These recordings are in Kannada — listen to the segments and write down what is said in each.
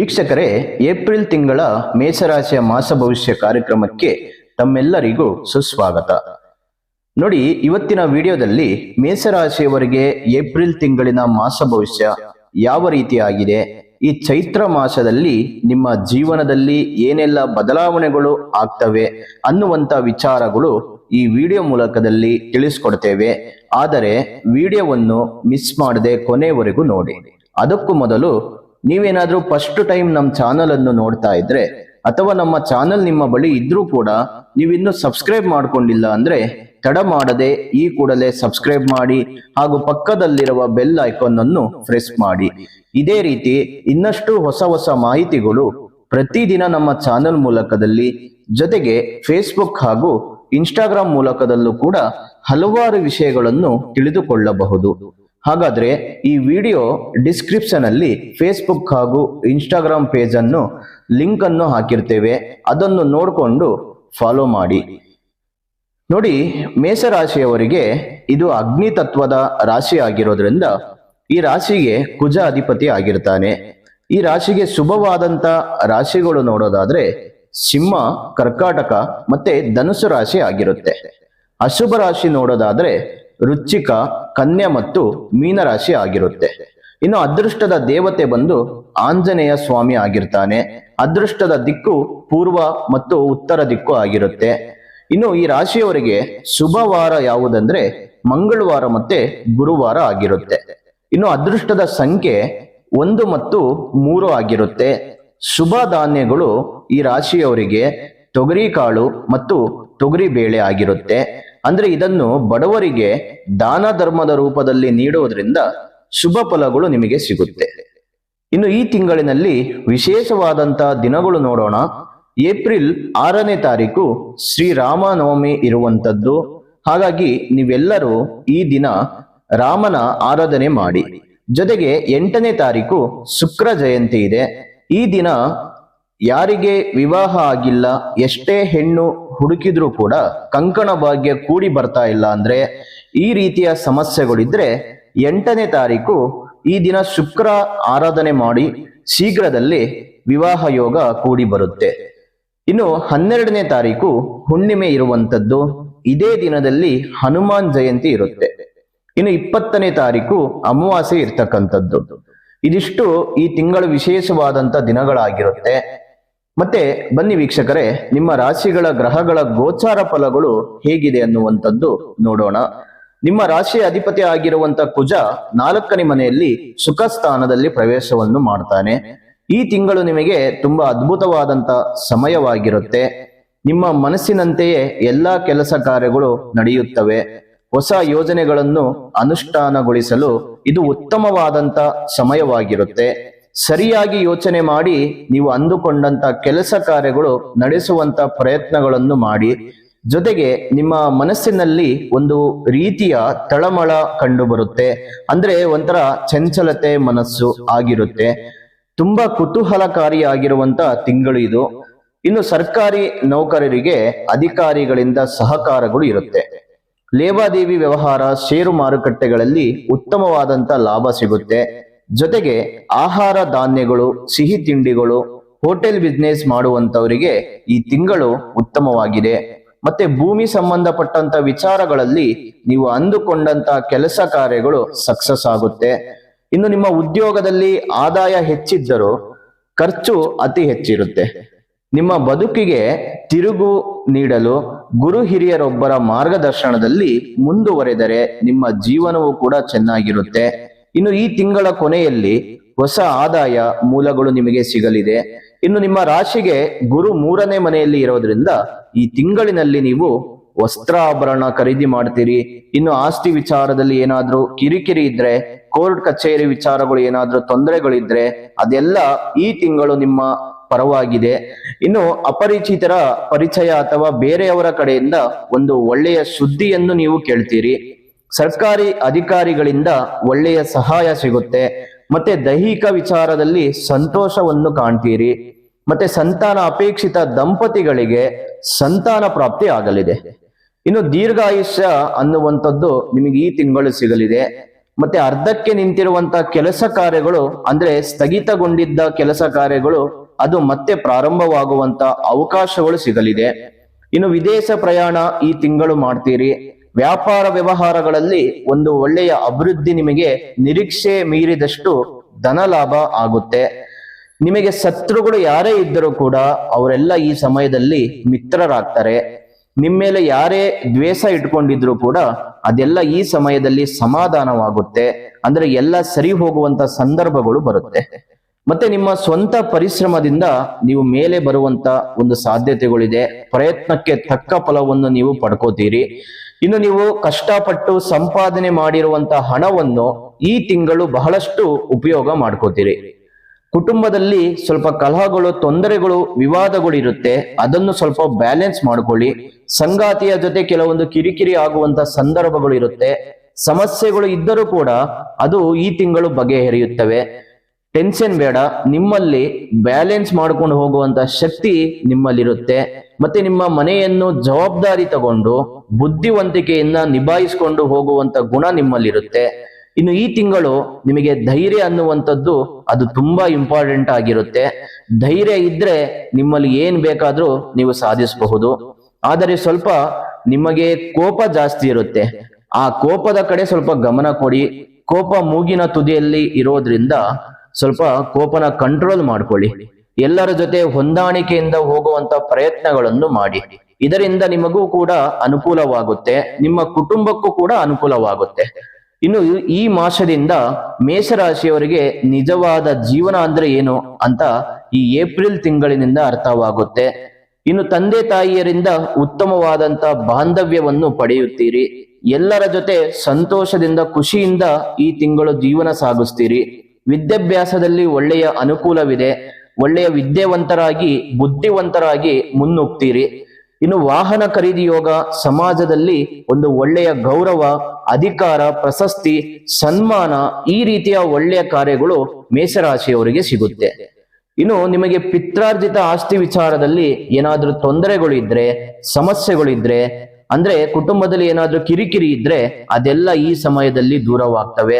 ವೀಕ್ಷಕರೇ, ಏಪ್ರಿಲ್ ತಿಂಗಳ ಮೇಷರಾಶಿಯ ಮಾಸ ಭವಿಷ್ಯ ಕಾರ್ಯಕ್ರಮಕ್ಕೆ ತಮ್ಮೆಲ್ಲರಿಗೂ ಸುಸ್ವಾಗತ. ನೋಡಿ, ಇವತ್ತಿನ ವಿಡಿಯೋದಲ್ಲಿ ಮೇಷರಾಶಿಯವರಿಗೆ ಏಪ್ರಿಲ್ ತಿಂಗಳಿನ ಮಾಸ ಭವಿಷ್ಯ ಯಾವ ರೀತಿಯಾಗಿದೆ? ಈ ಚೈತ್ರ ಮಾಸದಲ್ಲಿ ನಿಮ್ಮ ಜೀವನದಲ್ಲಿ ಏನೆಲ್ಲ ಬದಲಾವಣೆಗಳು ಆಗ್ತವೆ ಅನ್ನುವಂತ ವಿಚಾರಗಳು ಈ ವಿಡಿಯೋ ಮೂಲಕದಲ್ಲಿ ತಿಳಿಸ್ಕೊಡ್ತೇವೆ. ಆದರೆ, ವಿಡಿಯೋವನ್ನು ಮಿಸ್ ಮಾಡದೆ ಕೊನೆವರೆಗೂ ನೋಡಿ. ಅದಕ್ಕೂ ಮೊದಲು ನೀವೇನಾದ್ರೂ ಫಸ್ಟ್ ಟೈಮ್ ನಮ್ಮ ಚಾನಲ್ ಅನ್ನು ನೋಡ್ತಾ ಇದ್ರೆ, ಅಥವಾ ನಮ್ಮ ಚಾನಲ್ ನಿಮ್ಮ ಬಳಿ ಇದ್ರೂ ಕೂಡ ನೀವಿನ್ನೂ ಸಬ್ಸ್ಕ್ರೈಬ್ ಮಾಡ್ಕೊಂಡಿಲ್ಲ ಅಂದ್ರೆ ತಡ ಮಾಡದೆ ಈ ಕೂಡಲೇ ಸಬ್ಸ್ಕ್ರೈಬ್ ಮಾಡಿ ಹಾಗೂ ಪಕ್ಕದಲ್ಲಿರುವ ಬೆಲ್ ಐಕಾನ್ ಅನ್ನು ಪ್ರೆಸ್ ಮಾಡಿ. ಇದೇ ರೀತಿ ಇನ್ನಷ್ಟು ಹೊಸ ಹೊಸ ಮಾಹಿತಿಗಳು ಪ್ರತಿದಿನ ನಮ್ಮ ಚಾನಲ್ ಮೂಲಕದಲ್ಲಿ, ಜೊತೆಗೆ ಫೇಸ್ಬುಕ್ ಹಾಗೂ ಇನ್ಸ್ಟಾಗ್ರಾಮ್ ಮೂಲಕದಲ್ಲೂ ಕೂಡ ಹಲವಾರು ವಿಷಯಗಳನ್ನು ತಿಳಿದುಕೊಳ್ಳಬಹುದು. ಹಾಗಾದ್ರೆ ಈ ವಿಡಿಯೋ ಡಿಸ್ಕ್ರಿಪ್ಷನಲ್ಲಿ ಫೇಸ್ಬುಕ್ ಹಾಗೂ ಇನ್ಸ್ಟಾಗ್ರಾಮ್ ಪೇಜನ್ನು ಅನ್ನು ಲಿಂಕ್ ಅನ್ನು ಹಾಕಿರ್ತೇವೆ. ಅದನ್ನು ನೋಡಿಕೊಂಡು ಫಾಲೋ ಮಾಡಿ. ನೋಡಿ, ಮೇಷರಾಶಿಯವರಿಗೆ ಇದು ಅಗ್ನಿ ತತ್ವದ ರಾಶಿ ಆಗಿರೋದ್ರಿಂದ ಈ ರಾಶಿಗೆ ಕುಜ ಅಧಿಪತಿ ಆಗಿರ್ತಾನೆ. ಈ ರಾಶಿಗೆ ಶುಭವಾದಂತ ರಾಶಿಗಳು ನೋಡೋದಾದ್ರೆ ಸಿಂಹ, ಕರ್ಕಾಟಕ ಮತ್ತೆ ಧನುಸು ರಾಶಿ ಆಗಿರುತ್ತೆ. ಅಶುಭ ರಾಶಿ ನೋಡೋದಾದ್ರೆ ವೃಶ್ಚಿಕ ಕನ್ಯಾ ಮತ್ತು ಮೀನರಾಶಿ ಆಗಿರುತ್ತೆ. ಇನ್ನು ಅದೃಷ್ಟದ ದೇವತೆ ಬಂದು ಆಂಜನೇಯ ಸ್ವಾಮಿ ಆಗಿರ್ತಾನೆ. ಅದೃಷ್ಟದ ದಿಕ್ಕು ಪೂರ್ವ ಮತ್ತು ಉತ್ತರ ದಿಕ್ಕು ಆಗಿರುತ್ತೆ. ಇನ್ನು ಈ ರಾಶಿಯವರಿಗೆ ಶುಭವಾರ ಯಾವುದಂದ್ರೆ ಮಂಗಳವಾರ ಮತ್ತೆ ಗುರುವಾರ ಆಗಿರುತ್ತೆ. ಇನ್ನು ಅದೃಷ್ಟದ ಸಂಖ್ಯೆ ಒಂದು ಮತ್ತು ಮೂರು ಆಗಿರುತ್ತೆ. ಶುಭ ಧಾನ್ಯಗಳು ಈ ರಾಶಿಯವರಿಗೆ ತೊಗರಿ ಕಾಳು ಮತ್ತು ತೊಗರಿ ಬೇಳೆ ಆಗಿರುತ್ತೆ. ಅಂದ್ರೆ ಇದನ್ನು ಬಡವರಿಗೆ ದಾನ ಧರ್ಮದ ರೂಪದಲ್ಲಿ ನೀಡುವುದರಿಂದ ಶುಭ ಫಲಗಳು ನಿಮಗೆ ಸಿಗುತ್ತೆ. ಇನ್ನು ಈ ತಿಂಗಳಿನಲ್ಲಿ ವಿಶೇಷವಾದಂತಹ ದಿನಗಳು ನೋಡೋಣ. ಏಪ್ರಿಲ್ ಆರನೇ ತಾರೀಕು ಶ್ರೀರಾಮನವಮಿ ಇರುವಂತದ್ದು. ಹಾಗಾಗಿ ನೀವೆಲ್ಲರೂ ಈ ದಿನ ರಾಮನ ಆರಾಧನೆ ಮಾಡಿ. ಜೊತೆಗೆ ಎಂಟನೇ ತಾರೀಕು ಶುಕ್ರ ಜಯಂತಿ ಇದೆ. ಈ ದಿನ ಯಾರಿಗೆ ವಿವಾಹ ಆಗಿಲ್ಲ, ಎಷ್ಟೇ ಹೆಣ್ಣು ಹುಡುಕಿದ್ರೂ ಕೂಡ ಕಂಕಣ ಭಾಗ್ಯ ಕೂಡಿ ಬರ್ತಾ ಇಲ್ಲ ಅಂದ್ರೆ ಈ ರೀತಿಯ ಸಮಸ್ಯೆಗಳಿದ್ರೆ ಎಂಟನೇ ತಾರೀಕು ಈ ದಿನ ಶುಕ್ರ ಆರಾಧನೆ ಮಾಡಿ ಶೀಘ್ರದಲ್ಲಿ ವಿವಾಹ ಯೋಗ ಕೂಡಿ ಬರುತ್ತೆ. ಇನ್ನು ಹನ್ನೆರಡನೇ ತಾರೀಕು ಹುಣ್ಣಿಮೆ ಇರುವಂತದ್ದು ಇದೇ ದಿನದಲ್ಲಿ ಹನುಮಾನ್ ಜಯಂತಿ ಇರುತ್ತೆ. ಇನ್ನು ಇಪ್ಪತ್ತನೇ ತಾರೀಕು ಅಮಾವಾಸ್ಯೆ ಇರ್ತಕ್ಕಂಥದ್ದು. ಇದಿಷ್ಟು ಈ ತಿಂಗಳು ವಿಶೇಷವಾದಂತ ದಿನಗಳಾಗಿರುತ್ತೆ. ಮತ್ತೆ ಬನ್ನಿ ವೀಕ್ಷಕರೇ, ನಿಮ್ಮ ರಾಶಿಗಳ ಗ್ರಹಗಳ ಗೋಚಾರ ಫಲಗಳು ಹೇಗಿದೆ ಅನ್ನುವಂಥದ್ದು ನೋಡೋಣ. ನಿಮ್ಮ ರಾಶಿಯ ಅಧಿಪತಿ ಆಗಿರುವಂತ ಕುಜ ನಾಲ್ಕನೇ ಮನೆಯಲ್ಲಿ ಸುಖ ಸ್ಥಾನದಲ್ಲಿ ಪ್ರವೇಶವನ್ನು ಮಾಡ್ತಾನೆ. ಈ ತಿಂಗಳು ನಿಮಗೆ ತುಂಬಾ ಅದ್ಭುತವಾದಂತ ಸಮಯವಾಗಿರುತ್ತೆ. ನಿಮ್ಮ ಮನಸ್ಸಿನಂತೆಯೇ ಎಲ್ಲಾ ಕೆಲಸ ಕಾರ್ಯಗಳು ನಡೆಯುತ್ತವೆ. ಹೊಸ ಯೋಜನೆಗಳನ್ನು ಅನುಷ್ಠಾನಗೊಳಿಸಲು ಇದು ಉತ್ತಮವಾದಂತ ಸಮಯವಾಗಿರುತ್ತೆ. ಸರಿಯಾಗಿ ಯೋಚನೆ ಮಾಡಿ ನೀವು ಅಂದುಕೊಂಡಂತ ಕೆಲಸ ಕಾರ್ಯಗಳು ನಡೆಸುವಂತ ಪ್ರಯತ್ನಗಳನ್ನು ಮಾಡಿ. ಜೊತೆಗೆ ನಿಮ್ಮ ಮನಸ್ಸಿನಲ್ಲಿ ಒಂದು ರೀತಿಯ ತಳಮಳ ಕಂಡು ಬರುತ್ತೆ ಅಂದ್ರೆ ಒಂಥರ ಚಂಚಲತೆ ಮನಸ್ಸು ಆಗಿರುತ್ತೆ. ತುಂಬಾ ಕುತೂಹಲಕಾರಿಯಾಗಿರುವಂತ ತಿಂಗಳು ಇದು. ಇನ್ನು ಸರ್ಕಾರಿ ನೌಕರರಿಗೆ ಅಧಿಕಾರಿಗಳಿಂದ ಸಹಕಾರಗಳು ಇರುತ್ತೆ. ಲೇವಾದೇವಿ ವ್ಯವಹಾರ, ಷೇರು ಮಾರುಕಟ್ಟೆಗಳಲ್ಲಿ ಉತ್ತಮವಾದಂತ ಲಾಭ ಸಿಗುತ್ತೆ. ಜೊತೆಗೆ ಆಹಾರ ಧಾನ್ಯಗಳು, ಸಿಹಿ ತಿಂಡಿಗಳು, ಹೋಟೆಲ್ ಬಿಸ್ನೆಸ್ ಮಾಡುವಂತವರಿಗೆ ಈ ತಿಂಗಳು ಉತ್ತಮವಾಗಿದೆ. ಮತ್ತೆ ಭೂಮಿ ಸಂಬಂಧಪಟ್ಟಂತ ವಿಚಾರಗಳಲ್ಲಿ ನೀವು ಅಂದುಕೊಂಡಂತ ಕೆಲಸ ಕಾರ್ಯಗಳು ಸಕ್ಸಸ್ ಆಗುತ್ತೆ. ಇನ್ನು ನಿಮ್ಮ ಉದ್ಯೋಗದಲ್ಲಿ ಆದಾಯ ಹೆಚ್ಚಿದ್ದರೂ ಖರ್ಚು ಅತಿ ಹೆಚ್ಚಿರುತ್ತೆ. ನಿಮ್ಮ ಬದುಕಿಗೆ ತಿರುಗು ನೀಡಲು ಗುರು ಹಿರಿಯರೊಬ್ಬರ ಮಾರ್ಗದರ್ಶನದಲ್ಲಿ ಮುಂದುವರೆದರೆ ನಿಮ್ಮ ಜೀವನವು ಕೂಡ ಚೆನ್ನಾಗಿರುತ್ತೆ. ಇನ್ನು ಈ ತಿಂಗಳ ಕೊನೆಯಲ್ಲಿ ಹೊಸ ಆದಾಯ ಮೂಲಗಳು ನಿಮಗೆ ಸಿಗಲಿದೆ. ಇನ್ನು ನಿಮ್ಮ ರಾಶಿಗೆ ಗುರು ಮೂರನೇ ಮನೆಯಲ್ಲಿ ಇರೋದ್ರಿಂದ ಈ ತಿಂಗಳಿನಲ್ಲಿ ನೀವು ವಸ್ತ್ರಾಭರಣ ಖರೀದಿ ಮಾಡ್ತೀರಿ. ಇನ್ನು ಆಸ್ತಿ ವಿಚಾರದಲ್ಲಿ ಏನಾದ್ರೂ ಕಿರಿಕಿರಿ ಇದ್ರೆ, ಕೋರ್ಟ್ ಕಚೇರಿ ವಿಚಾರಗಳು ಏನಾದ್ರೂ ತೊಂದರೆಗಳಿದ್ರೆ, ಅದೆಲ್ಲ ಈ ತಿಂಗಳು ನಿಮ್ಮ ಪರವಾಗಿದೆ. ಇನ್ನು ಅಪರಿಚಿತರ ಪರಿಚಯ ಅಥವಾ ಬೇರೆಯವರ ಕಡೆಯಿಂದ ಒಂದು ಒಳ್ಳೆಯ ಸುದ್ದಿಯನ್ನು ನೀವು ಕೇಳ್ತೀರಿ. ಸರ್ಕಾರಿ ಅಧಿಕಾರಿಗಳಿಂದ ಒಳ್ಳೆಯ ಸಹಾಯ ಸಿಗುತ್ತೆ. ಮತ್ತೆ ದೈಹಿಕ ವಿಚಾರದಲ್ಲಿ ಸಂತೋಷವನ್ನು ಕಾಣ್ತೀರಿ. ಮತ್ತೆ ಸಂತಾನ ಅಪೇಕ್ಷಿತ ದಂಪತಿಗಳಿಗೆ ಸಂತಾನ ಪ್ರಾಪ್ತಿ ಆಗಲಿದೆ. ಇನ್ನು ದೀರ್ಘಾಯುಷ್ಯ ಅನ್ನುವಂಥದ್ದು ನಿಮಗೆ ಈ ತಿಂಗಳು ಸಿಗಲಿದೆ. ಮತ್ತೆ ಅರ್ಧಕ್ಕೆ ನಿಂತಿರುವಂತಹ ಕೆಲಸ ಕಾರ್ಯಗಳು, ಅಂದ್ರೆ ಸ್ಥಗಿತಗೊಂಡಿದ್ದ ಕೆಲಸ ಕಾರ್ಯಗಳು, ಅದು ಮತ್ತೆ ಪ್ರಾರಂಭವಾಗುವಂತ ಅವಕಾಶಗಳು ಸಿಗಲಿದೆ. ಇನ್ನು ವಿದೇಶ ಪ್ರಯಾಣ ಈ ತಿಂಗಳು ಮಾಡ್ತೀರಿ. ವ್ಯಾಪಾರ ವ್ಯವಹಾರಗಳಲ್ಲಿ ಒಂದು ಒಳ್ಳೆಯ ಅಭಿವೃದ್ಧಿ ನಿಮಗೆ ನಿರೀಕ್ಷೆ ಮೀರಿದಷ್ಟು ಧನ ಲಾಭ ಆಗುತ್ತೆ. ನಿಮಗೆ ಶತ್ರುಗಳು ಯಾರೇ ಇದ್ದರೂ ಕೂಡ ಅವರೆಲ್ಲ ಈ ಸಮಯದಲ್ಲಿ ಮಿತ್ರರಾಗ್ತಾರೆ. ನಿಮ್ಮ ಮೇಲೆ ಯಾರೇ ದ್ವೇಷ ಇಟ್ಕೊಂಡಿದ್ರು ಕೂಡ ಅದೆಲ್ಲ ಈ ಸಮಯದಲ್ಲಿ ಸಮಾಧಾನವಾಗುತ್ತೆ. ಅಂದ್ರೆ ಎಲ್ಲ ಸರಿ ಹೋಗುವಂತ ಸಂದರ್ಭಗಳು ಬರುತ್ತೆ. ಮತ್ತೆ ನಿಮ್ಮ ಸ್ವಂತ ಪರಿಶ್ರಮದಿಂದ ನೀವು ಮೇಲೆ ಬರುವಂತ ಒಂದು ಸಾಧ್ಯತೆಗಳಿದೆ. ಪ್ರಯತ್ನಕ್ಕೆ ತಕ್ಕ ಫಲವನ್ನು ನೀವು ಪಡ್ಕೋತೀರಿ. ಇನ್ನು ನೀವು ಕಷ್ಟಪಟ್ಟು ಸಂಪಾದನೆ ಮಾಡಿರುವಂತ ಹಣವನ್ನು ಈ ತಿಂಗಳು ಬಹಳಷ್ಟು ಉಪಯೋಗ ಮಾಡ್ಕೋತೀರಿ. ಕುಟುಂಬದಲ್ಲಿ ಸ್ವಲ್ಪ ಕಲಹಗಳು, ತೊಂದರೆಗಳು, ವಿವಾದಗಳು ಇರುತ್ತೆ. ಅದನ್ನು ಸ್ವಲ್ಪ ಬ್ಯಾಲೆನ್ಸ್ ಮಾಡ್ಕೊಳ್ಳಿ. ಸಂಗಾತಿಯ ಜೊತೆ ಕೆಲವೊಂದು ಕಿರಿಕಿರಿ ಆಗುವಂತ ಸಂದರ್ಭಗಳು ಇರುತ್ತೆ. ಸಮಸ್ಯೆಗಳು ಇದ್ದರೂ ಕೂಡ ಅದು ಈ ತಿಂಗಳು ಬಗೆಹರಿಯುತ್ತವೆ. ಟೆನ್ಷನ್ ಬೇಡ, ನಿಮ್ಮಲ್ಲಿ ಬ್ಯಾಲೆನ್ಸ್ ಮಾಡ್ಕೊಂಡು ಹೋಗುವಂತ ಶಕ್ತಿ ನಿಮ್ಮಲ್ಲಿರುತ್ತೆ. ಮತ್ತೆ ನಿಮ್ಮ ಮನೆಯನ್ನು ಜವಾಬ್ದಾರಿ ತಗೊಂಡು ಬುದ್ಧಿವಂತಿಕೆಯನ್ನ ನಿಭಾಯಿಸಿಕೊಂಡು ಹೋಗುವಂತ ಗುಣ ನಿಮ್ಮಲ್ಲಿರುತ್ತೆ. ಇನ್ನು ಈ ತಿಂಗಳು ನಿಮಗೆ ಧೈರ್ಯ ಅನ್ನುವಂಥದ್ದು ಅದು ತುಂಬಾ ಇಂಪಾರ್ಟೆಂಟ್ ಆಗಿರುತ್ತೆ. ಧೈರ್ಯ ಇದ್ರೆ ನಿಮ್ಮಲ್ಲಿ ಏನ್ ಬೇಕಾದ್ರೂ ನೀವು ಸಾಧಿಸಬಹುದು. ಆದರೆ ಸ್ವಲ್ಪ ನಿಮಗೆ ಕೋಪ ಜಾಸ್ತಿ ಇರುತ್ತೆ. ಆ ಕೋಪದ ಕಡೆ ಸ್ವಲ್ಪ ಗಮನ ಕೊಡಿ. ಕೋಪ ಮೂಗಿನ ತುದಿಯಲ್ಲಿ ಇರೋದ್ರಿಂದ ಸ್ವಲ್ಪ ಕೋಪನ ಕಂಟ್ರೋಲ್ ಮಾಡ್ಕೊಳ್ಳಿ. ಎಲ್ಲರ ಜೊತೆ ಹೊಂದಾಣಿಕೆಯಿಂದ ಹೋಗುವಂತ ಪ್ರಯತ್ನಗಳನ್ನು ಮಾಡಿ. ಇದರಿಂದ ನಿಮಗೂ ಕೂಡ ಅನುಕೂಲವಾಗುತ್ತೆ. ನಿಮ್ಮ ಕುಟುಂಬಕ್ಕೂ ಕೂಡ ಅನುಕೂಲವಾಗುತ್ತೆ. ಇನ್ನು ಈ ಮಾಸದಿಂದ ಮೇಷರಾಶಿಯವರಿಗೆ ನಿಜವಾದ ಜೀವನ ಅಂದ್ರೆ ಏನು ಅಂತ ಈ ಏಪ್ರಿಲ್ ತಿಂಗಳಿನಿಂದ ಅರ್ಥವಾಗುತ್ತೆ. ಇನ್ನು ತಂದೆ ತಾಯಿಯರಿಂದ ಉತ್ತಮವಾದಂತ ಬಾಂಧವ್ಯವನ್ನು ಪಡೆಯುತ್ತೀರಿ. ಎಲ್ಲರ ಜೊತೆ ಸಂತೋಷದಿಂದ, ಖುಷಿಯಿಂದ ಈ ತಿಂಗಳು ಜೀವನ ಸಾಗಿಸ್ತೀರಿ. ವಿದ್ಯಾಭ್ಯಾಸದಲ್ಲಿ ಒಳ್ಳೆಯ ಅನುಕೂಲವಿದೆ. ಒಳ್ಳೆಯ ವಿದ್ಯಾವಂತರಾಗಿ, ಬುದ್ಧಿವಂತರಾಗಿ ಮುನ್ನುಗ್ತೀರಿ. ಇನ್ನು ವಾಹನ ಖರೀದಿ ಯೋಗ ಸಮಾಜದಲ್ಲಿ ಒಂದು ಒಳ್ಳೆಯ ಗೌರವ, ಅಧಿಕಾರ, ಪ್ರಶಸ್ತಿ, ಸನ್ಮಾನ ಈ ರೀತಿಯ ಒಳ್ಳೆಯ ಕಾರ್ಯಗಳು ಮೇಷರಾಶಿಯವರಿಗೆ ಸಿಗುತ್ತೆ. ಇನ್ನು ನಿಮಗೆ ಪಿತ್ರಾರ್ಜಿತ ಆಸ್ತಿ ವಿಚಾರದಲ್ಲಿ ಏನಾದ್ರೂ ತೊಂದರೆಗಳು ಇದ್ರೆ, ಸಮಸ್ಯೆಗಳಿದ್ರೆ, ಅಂದ್ರೆ ಕುಟುಂಬದಲ್ಲಿ ಏನಾದ್ರೂ ಕಿರಿಕಿರಿ ಇದ್ರೆ ಅದೆಲ್ಲ ಈ ಸಮಯದಲ್ಲಿ ದೂರವಾಗ್ತವೆ.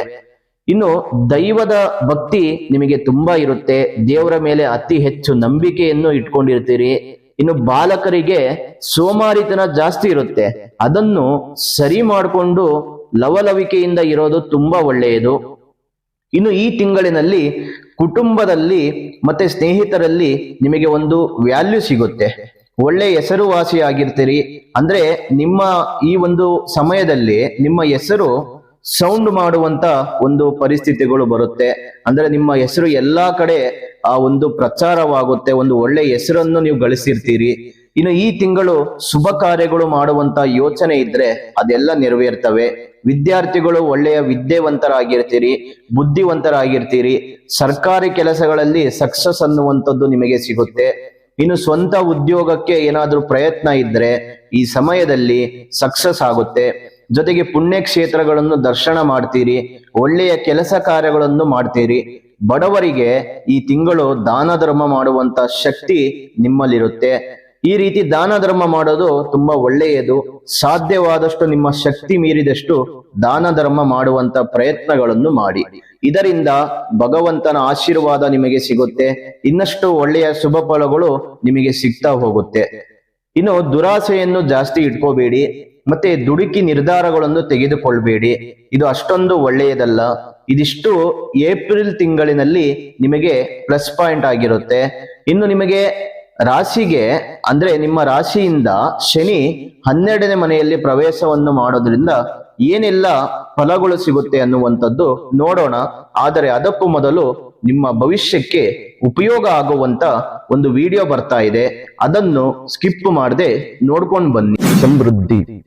ಇನ್ನು ದೈವದ ಭಕ್ತಿ ನಿಮಗೆ ತುಂಬಾ ಇರುತ್ತೆ. ದೇವರ ಮೇಲೆ ಅತಿ ಹೆಚ್ಚು ನಂಬಿಕೆಯನ್ನು ಇಟ್ಕೊಂಡಿರ್ತೀರಿ. ಇನ್ನು ಬಾಲಕರಿಗೆ ಸೋಮಾರಿತನ ಜಾಸ್ತಿ ಇರುತ್ತೆ. ಅದನ್ನು ಸರಿ ಮಾಡಿಕೊಂಡು ಲವಲವಿಕೆಯಿಂದ ಇರೋದು ತುಂಬಾ ಒಳ್ಳೆಯದು. ಇನ್ನು ಈ ತಿಂಗಳಿನಲ್ಲಿ ಕುಟುಂಬದಲ್ಲಿ ಮತ್ತೆ ಸ್ನೇಹಿತರಲ್ಲಿ ನಿಮಗೆ ಒಂದು ವ್ಯಾಲ್ಯೂ ಸಿಗುತ್ತೆ. ಒಳ್ಳೆ ಹೆಸರುವಾಸಿಯಾಗಿರ್ತೀರಿ. ಅಂದ್ರೆ ನಿಮ್ಮ ಈ ಒಂದು ಸಮಯದಲ್ಲಿ ನಿಮ್ಮ ಹೆಸರು ಸೌಂಡ್ ಮಾಡುವಂತ ಒಂದು ಪರಿಸ್ಥಿತಿಗಳು ಬರುತ್ತೆ. ಅಂದ್ರೆ ನಿಮ್ಮ ಹೆಸರು ಎಲ್ಲಾ ಕಡೆ ಆ ಒಂದು ಪ್ರಚಾರವಾಗುತ್ತೆ, ಒಂದು ಒಳ್ಳೆ ಹೆಸರನ್ನು ನೀವು ಗಳಿಸಿರ್ತೀರಿ. ಇನ್ನು ಈ ತಿಂಗಳು ಶುಭ ಕಾರ್ಯಗಳು ಮಾಡುವಂತ ಯೋಚನೆ ಇದ್ರೆ ಅದೆಲ್ಲ ನೆರವೇರ್ತವೆ. ವಿದ್ಯಾರ್ಥಿಗಳು ಒಳ್ಳೆಯ ವಿದ್ಯೆವಂತರಾಗಿರ್ತೀರಿ, ಬುದ್ಧಿವಂತರಾಗಿರ್ತೀರಿ. ಸರ್ಕಾರಿ ಕೆಲಸಗಳಲ್ಲಿ ಸಕ್ಸಸ್ ಅನ್ನುವಂಥದ್ದು ನಿಮಗೆ ಸಿಗುತ್ತೆ. ಇನ್ನು ಸ್ವಂತ ಉದ್ಯೋಗಕ್ಕೆ ಏನಾದ್ರೂ ಪ್ರಯತ್ನ ಇದ್ರೆ ಈ ಸಮಯದಲ್ಲಿ ಸಕ್ಸಸ್ ಆಗುತ್ತೆ. ಜೊತೆಗೆ ಪುಣ್ಯ ಕ್ಷೇತ್ರಗಳನ್ನು ದರ್ಶನ ಮಾಡ್ತೀರಿ, ಒಳ್ಳೆಯ ಕೆಲಸ ಕಾರ್ಯಗಳನ್ನು ಮಾಡ್ತೀರಿ. ಬಡವರಿಗೆ ಈ ತಿಂಗಳು ದಾನ ಧರ್ಮ ಮಾಡುವಂತ ಶಕ್ತಿ ನಿಮ್ಮಲ್ಲಿರುತ್ತೆ. ಈ ರೀತಿ ದಾನ ಧರ್ಮ ಮಾಡೋದು ತುಂಬಾ ಒಳ್ಳೆಯದು. ಸಾಧ್ಯವಾದಷ್ಟು ನಿಮ್ಮ ಶಕ್ತಿ ಮೀರಿದಷ್ಟು ದಾನ ಧರ್ಮ ಮಾಡುವಂತ ಪ್ರಯತ್ನಗಳನ್ನು ಮಾಡಿ. ಇದರಿಂದ ಭಗವಂತನ ಆಶೀರ್ವಾದ ನಿಮಗೆ ಸಿಗುತ್ತೆ. ಇನ್ನಷ್ಟು ಒಳ್ಳೆಯ ಶುಭ ಫಲಗಳು ನಿಮಗೆ ಸಿಗ್ತಾ ಹೋಗುತ್ತೆ. ಇನ್ನು ದುರಾಸೆಯನ್ನು ಜಾಸ್ತಿ ಇಟ್ಕೋಬೇಡಿ. ಮತ್ತೆ ದುಡುಕಿ ನಿರ್ಧಾರಗಳನ್ನು ತೆಗೆದುಕೊಳ್ಬೇಡಿ. ಇದು ಅಷ್ಟೊಂದು ಒಳ್ಳೆಯದಲ್ಲ. ಇದಿಷ್ಟು ಏಪ್ರಿಲ್ ತಿಂಗಳಿನಲ್ಲಿ ನಿಮಗೆ ಪ್ಲಸ್ ಪಾಯಿಂಟ್ ಆಗಿರುತ್ತೆ. ಇನ್ನು ನಿಮಗೆ ರಾಶಿಗೆ, ಅಂದ್ರೆ ನಿಮ್ಮ ರಾಶಿಯಿಂದ ಶನಿ ಹನ್ನೆರಡನೇ ಮನೆಯಲ್ಲಿ ಪ್ರವೇಶವನ್ನು ಮಾಡೋದ್ರಿಂದ ಏನೆಲ್ಲ ಫಲಗಳು ಸಿಗುತ್ತೆ ಅನ್ನುವಂಥದ್ದು ನೋಡೋಣ. ಆದರೆ ಅದಕ್ಕೂ ಮೊದಲು ನಿಮ್ಮ ಭವಿಷ್ಯಕ್ಕೆ ಉಪಯೋಗ ಆಗುವಂತ ಒಂದು ವಿಡಿಯೋ ಬರ್ತಾ ಇದೆ. ಅದನ್ನು ಸ್ಕಿಪ್ ಮಾಡದೆ ನೋಡ್ಕೊಂಡು ಬನ್ನಿ. ಸಮೃದ್ಧಿ.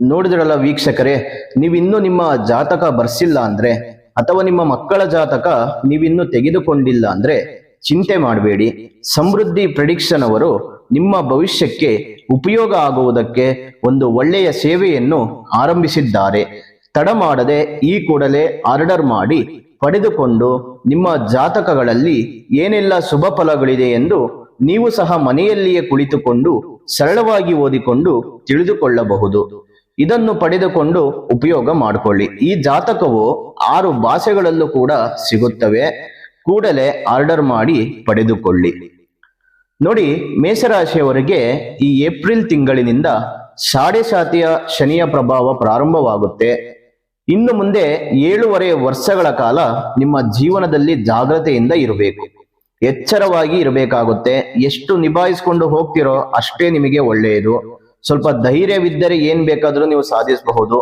ನೋಡಿದ್ರಲ್ಲ ವೀಕ್ಷಕರೇ, ನೀವಿನ್ನೂ ನಿಮ್ಮ ಜಾತಕ ಬರ್ಸಿಲ್ಲ ಅಂದ್ರೆ, ಅಥವಾ ನಿಮ್ಮ ಮಕ್ಕಳ ಜಾತಕ ನೀವಿನ್ನು ತೆಗೆದುಕೊಂಡಿಲ್ಲ ಅಂದ್ರೆ ಚಿಂತೆ ಮಾಡಬೇಡಿ. ಸಮೃದ್ಧಿ ಪ್ರಿಡಿಕ್ಷನ್ ಅವರು ನಿಮ್ಮ ಭವಿಷ್ಯಕ್ಕೆ ಉಪಯೋಗ ಆಗುವುದಕ್ಕೆ ಒಂದು ಒಳ್ಳೆಯ ಸೇವೆಯನ್ನು ಆರಂಭಿಸಿದ್ದಾರೆ. ತಡ ಮಾಡದೆ ಈ ಕೂಡಲೇ ಆರ್ಡರ್ ಮಾಡಿ ಪಡೆದುಕೊಂಡು ನಿಮ್ಮ ಜಾತಕಗಳಲ್ಲಿ ಏನೆಲ್ಲ ಶುಭ ಫಲಗಳಿದೆ ಎಂದು ನೀವು ಸಹ ಮನೆಯಲ್ಲಿಯೇ ಕುಳಿತುಕೊಂಡು ಸರಳವಾಗಿ ಓದಿಕೊಂಡು ತಿಳಿದುಕೊಳ್ಳಬಹುದು. ಇದನ್ನು ಪಡೆದುಕೊಂಡು ಉಪಯೋಗ ಮಾಡಿಕೊಳ್ಳಿ. ಈ ಜಾತಕವು ಆರು ಭಾಷೆಗಳಲ್ಲೂ ಕೂಡ ಸಿಗುತ್ತವೆ. ಕೂಡಲೇ ಆರ್ಡರ್ ಮಾಡಿ ಪಡೆದುಕೊಳ್ಳಿ. ನೋಡಿ, ಮೇಷರಾಶಿಯವರಿಗೆ ಈ ಏಪ್ರಿಲ್ ತಿಂಗಳಿನಿಂದ ಸಾತಿಯ ಶನಿಯ ಪ್ರಭಾವ ಪ್ರಾರಂಭವಾಗುತ್ತೆ. ಇನ್ನು ಮುಂದೆ ಏಳೂವರೆ ವರ್ಷಗಳ ಕಾಲ ನಿಮ್ಮ ಜೀವನದಲ್ಲಿ ಜಾಗ್ರತೆಯಿಂದ ಇರಬೇಕು. ಎಚ್ಚರವಾಗಿ ಇರಬೇಕಾಗುತ್ತೆ. ಎಷ್ಟು ನಿಭಾಯಿಸ್ಕೊಂಡು ಹೋಗ್ತಿರೋ ಅಷ್ಟೇ ನಿಮಗೆ ಒಳ್ಳೆಯದು. ಸ್ವಲ್ಪ ಧೈರ್ಯವಿದ್ದರೆ ಏನ್ ಬೇಕಾದ್ರೂ ನೀವು ಸಾಧಿಸಬಹುದು.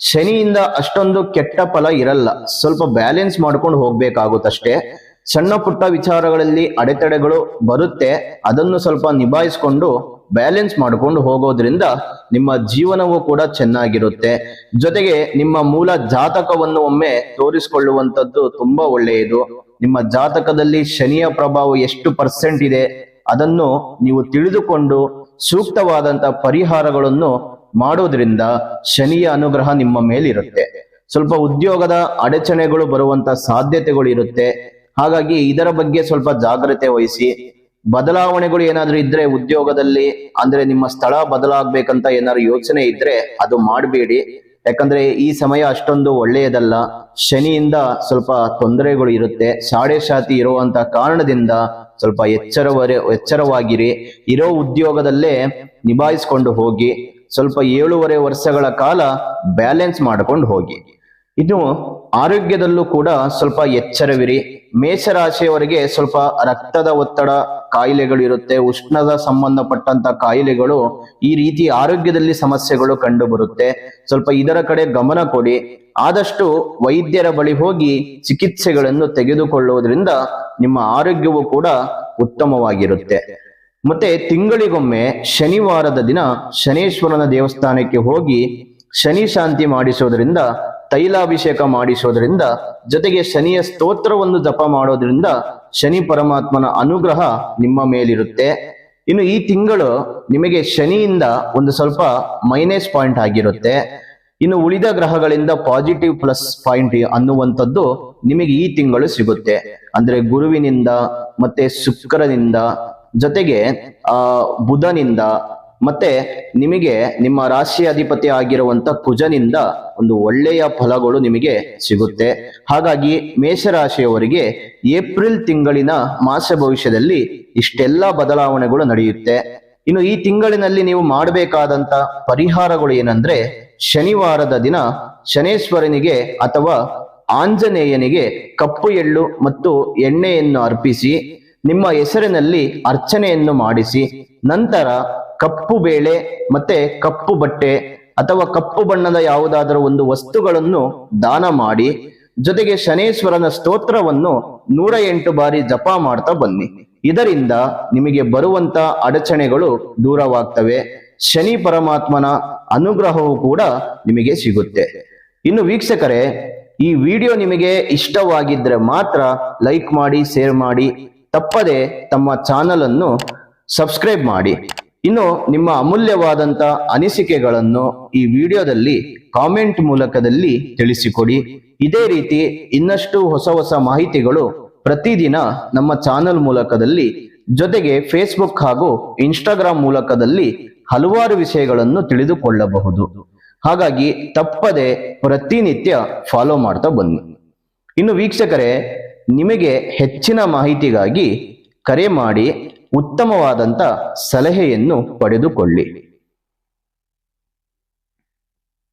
ಶನಿಯಿಂದ ಅಷ್ಟೊಂದು ಕೆಟ್ಟ ಫಲ ಇರಲ್ಲ. ಸ್ವಲ್ಪ ಬ್ಯಾಲೆನ್ಸ್ ಮಾಡ್ಕೊಂಡು ಹೋಗ್ಬೇಕಾಗುತ್ತಷ್ಟೇ. ಸಣ್ಣ ಪುಟ್ಟ ವಿಚಾರಗಳಲ್ಲಿ ಅಡೆತಡೆಗಳು ಬರುತ್ತೆ. ಅದನ್ನು ಸ್ವಲ್ಪ ನಿಭಾಯಿಸ್ಕೊಂಡು ಬ್ಯಾಲೆನ್ಸ್ ಮಾಡ್ಕೊಂಡು ಹೋಗೋದ್ರಿಂದ ನಿಮ್ಮ ಜೀವನವೂ ಕೂಡ ಚೆನ್ನಾಗಿರುತ್ತೆ. ಜೊತೆಗೆ ನಿಮ್ಮ ಮೂಲ ಜಾತಕವನ್ನು ಒಮ್ಮೆ ತೋರಿಸಿಕೊಳ್ಳುವಂಥದ್ದು ತುಂಬಾ ಒಳ್ಳೆಯದು. ನಿಮ್ಮ ಜಾತಕದಲ್ಲಿ ಶನಿಯ ಪ್ರಭಾವ ಎಷ್ಟು ಪರ್ಸೆಂಟ್ ಇದೆ, ಅದನ್ನು ನೀವು ತಿಳಿದುಕೊಂಡು ಸೂಕ್ತವಾದಂತ ಪರಿಹಾರಗಳನ್ನು ಮಾಡೋದ್ರಿಂದ ಶನಿಯ ಅನುಗ್ರಹ ನಿಮ್ಮ ಮೇಲಿರುತ್ತೆ. ಸ್ವಲ್ಪ ಉದ್ಯೋಗದ ಅಡಚಣೆಗಳು ಬರುವಂತ ಸಾಧ್ಯತೆಗಳು ಇರುತ್ತೆ. ಹಾಗಾಗಿ ಇದರ ಬಗ್ಗೆ ಸ್ವಲ್ಪ ಜಾಗ್ರತೆ ವಹಿಸಿ. ಬದಲಾವಣೆಗಳು ಏನಾದ್ರೂ ಇದ್ರೆ ಉದ್ಯೋಗದಲ್ಲಿ, ಅಂದ್ರೆ ನಿಮ್ಮ ಸ್ಥಳ ಬದಲಾಗ್ಬೇಕಂತ ಏನಾದ್ರು ಯೋಚನೆ ಇದ್ರೆ ಅದು ಮಾಡಬೇಡಿ. ಯಾಕಂದ್ರೆ ಈ ಸಮಯ ಅಷ್ಟೊಂದು ಒಳ್ಳೆಯದಲ್ಲ. ಶನಿಯಿಂದ ಸ್ವಲ್ಪ ತೊಂದರೆಗಳು ಇರುತ್ತೆ. ಸಾಡೆ ಶಾತಿ ಇರುವಂತ ಕಾರಣದಿಂದ ಸ್ವಲ್ಪ ಎಚ್ಚರವರೆ, ಎಚ್ಚರವಾಗಿರಿ. ಇರೋ ಉದ್ಯೋಗದಲ್ಲೇ ನಿಭಾಯಿಸ್ಕೊಂಡು ಹೋಗಿ. ಸ್ವಲ್ಪ ಏಳೂವರೆ ವರ್ಷಗಳ ಕಾಲ ಬ್ಯಾಲೆನ್ಸ್ ಮಾಡ್ಕೊಂಡು ಹೋಗಿ. ಇನ್ನು ಆರೋಗ್ಯದಲ್ಲೂ ಕೂಡ ಸ್ವಲ್ಪ ಎಚ್ಚರವಿರಿ. ಮೇಷರಾಶಿಯವರಿಗೆ ಸ್ವಲ್ಪ ರಕ್ತದ ಒತ್ತಡ ಕಾಯಿಲೆಗಳು ಇರುತ್ತೆ, ಉಷ್ಣದ ಸಂಬಂಧಪಟ್ಟಂತ ಕಾಯಿಲೆಗಳು, ಈ ರೀತಿ ಆರೋಗ್ಯದಲ್ಲಿ ಸಮಸ್ಯೆಗಳು ಕಂಡು ಬರುತ್ತೆ ಸ್ವಲ್ಪ ಇದರ ಕಡೆ ಗಮನ ಕೊಡಿ. ಆದಷ್ಟು ವೈದ್ಯರ ಬಳಿ ಹೋಗಿ ಚಿಕಿತ್ಸೆಗಳನ್ನು ತೆಗೆದುಕೊಳ್ಳುವುದರಿಂದ ನಿಮ್ಮ ಆರೋಗ್ಯವು ಕೂಡ ಉತ್ತಮವಾಗಿರುತ್ತೆ. ಮತ್ತೆ ತಿಂಗಳಿಗೊಮ್ಮೆ ಶನಿವಾರದ ದಿನ ಶನೇಶ್ವರನ ದೇವಸ್ಥಾನಕ್ಕೆ ಹೋಗಿ ಶನಿ ಶಾಂತಿ ಮಾಡಿಸೋದ್ರಿಂದ ತೈಲಾಭಿಷೇಕ ಮಾಡಿಸೋದ್ರಿಂದ ಜೊತೆಗೆ ಶನಿಯ ಸ್ತೋತ್ರವನ್ನು ಜಪ ಮಾಡೋದ್ರಿಂದ ಶನಿ ಪರಮಾತ್ಮನ ಅನುಗ್ರಹ ನಿಮ್ಮ ಮೇಲಿರುತ್ತೆ. ಇನ್ನು ಈ ತಿಂಗಳು ನಿಮಗೆ ಶನಿಯಿಂದ ಒಂದು ಸ್ವಲ್ಪ ಮೈನಸ್ ಪಾಯಿಂಟ್ ಆಗಿರುತ್ತೆ. ಇನ್ನು ಉಳಿದ ಗ್ರಹಗಳಿಂದ ಪಾಸಿಟಿವ್ ಪ್ಲಸ್ ಪಾಯಿಂಟ್ ಅನ್ನುವಂಥದ್ದು ನಿಮಗೆ ಈ ತಿಂಗಳು ಸಿಗುತ್ತೆ. ಅಂದ್ರೆ ಗುರುವಿನಿಂದ ಮತ್ತೆ ಶುಕ್ರನಿಂದ ಜೊತೆಗೆ, ಆ, ಬುಧನಿಂದ ಮತ್ತೆ ನಿಮಗೆ ನಿಮ್ಮ ರಾಶಿ ಅಧಿಪತಿ ಆಗಿರುವಂತ ಕುಜನಿಂದ ಒಂದು ಒಳ್ಳೆಯ ಫಲಗಳು ನಿಮಗೆ ಸಿಗುತ್ತೆ. ಹಾಗಾಗಿ ಮೇಷರಾಶಿಯವರಿಗೆ ಏಪ್ರಿಲ್ ತಿಂಗಳಿನ ಮಾಸ ಭವಿಷ್ಯದಲ್ಲಿ ಇಷ್ಟೆಲ್ಲ ಬದಲಾವಣೆಗಳು ನಡೆಯುತ್ತೆ. ಇನ್ನು ಈ ತಿಂಗಳಿನಲ್ಲಿ ನೀವು ಮಾಡಬೇಕಾದಂತ ಪರಿಹಾರಗಳು ಏನಂದ್ರೆ ಶನಿವಾರದ ದಿನ ಶನೇಶ್ವರನಿಗೆ ಅಥವಾ ಆಂಜನೇಯನಿಗೆ ಕಪ್ಪು ಎಳ್ಳು ಮತ್ತು ಎಣ್ಣೆಯನ್ನು ಅರ್ಪಿಸಿ, ನಿಮ್ಮ ಹೆಸರಿನಲ್ಲಿ ಅರ್ಚನೆಯನ್ನು ಮಾಡಿಸಿ, ನಂತರ ಕಪ್ಪು ಬೇಳೆ ಮತ್ತೆ ಕಪ್ಪು ಬಟ್ಟೆ ಅಥವಾ ಕಪ್ಪು ಬಣ್ಣದ ಯಾವುದಾದರೂ ಒಂದು ವಸ್ತುಗಳನ್ನು ದಾನ ಮಾಡಿ, ಜೊತೆಗೆ ಶನೇಶ್ವರನ ಸ್ತೋತ್ರವನ್ನು ನೂರ ಎಂಟು ಬಾರಿ ಜಪ ಮಾಡ್ತಾ ಬನ್ನಿ. ಇದರಿಂದ ನಿಮಗೆ ಬರುವಂತ ಅಡಚಣೆಗಳು ದೂರವಾಗ್ತವೆ. ಶನಿ ಪರಮಾತ್ಮನ ಅನುಗ್ರಹವು ಕೂಡ ನಿಮಗೆ ಸಿಗುತ್ತೆ. ಇನ್ನು ವೀಕ್ಷಕರೇ, ಈ ವಿಡಿಯೋ ನಿಮಗೆ ಇಷ್ಟವಾಗಿದ್ರೆ ಮಾತ್ರ ಲೈಕ್ ಮಾಡಿ, ಶೇರ್ ಮಾಡಿ, ತಪ್ಪದೆ ತಮ್ಮ ಚಾನಲ್ ಅನ್ನು ಸಬ್ಸ್ಕ್ರೈಬ್ ಮಾಡಿ. ಇನ್ನು ನಿಮ್ಮ ಅಮೂಲ್ಯವಾದಂತ ಅನಿಸಿಕೆಗಳನ್ನು ಈ ವಿಡಿಯೋದಲ್ಲಿ ಕಾಮೆಂಟ್ ಮೂಲಕದಲ್ಲಿ ತಿಳಿಸಿಕೊಡಿ. ಇದೇ ರೀತಿ ಇನ್ನಷ್ಟು ಹೊಸ ಹೊಸ ಮಾಹಿತಿಗಳು ಪ್ರತಿದಿನ ನಮ್ಮ ಚಾನಲ್ ಮೂಲಕದಲ್ಲಿ, ಜೊತೆಗೆ ಫೇಸ್ಬುಕ್ ಹಾಗೂ ಇನ್ಸ್ಟಾಗ್ರಾಮ್ ಮೂಲಕದಲ್ಲಿ ಹಲವಾರು ವಿಷಯಗಳನ್ನು ತಿಳಿದುಕೊಳ್ಳಬಹುದು. ಹಾಗಾಗಿ ತಪ್ಪದೆ ಪ್ರತಿನಿತ್ಯ ಫಾಲೋ ಮಾಡ್ತಾ ಬನ್ನಿ. ಇನ್ನು ವೀಕ್ಷಕರೇ, ನಿಮಗೆ ಹೆಚ್ಚಿನ ಮಾಹಿತಿಗಾಗಿ ಕರೆ ಮಾಡಿ ಉತ್ತಮವಾದಂತ ಸಲಹೆಯನ್ನು ಪಡೆದುಕೊಳ್ಳಿ.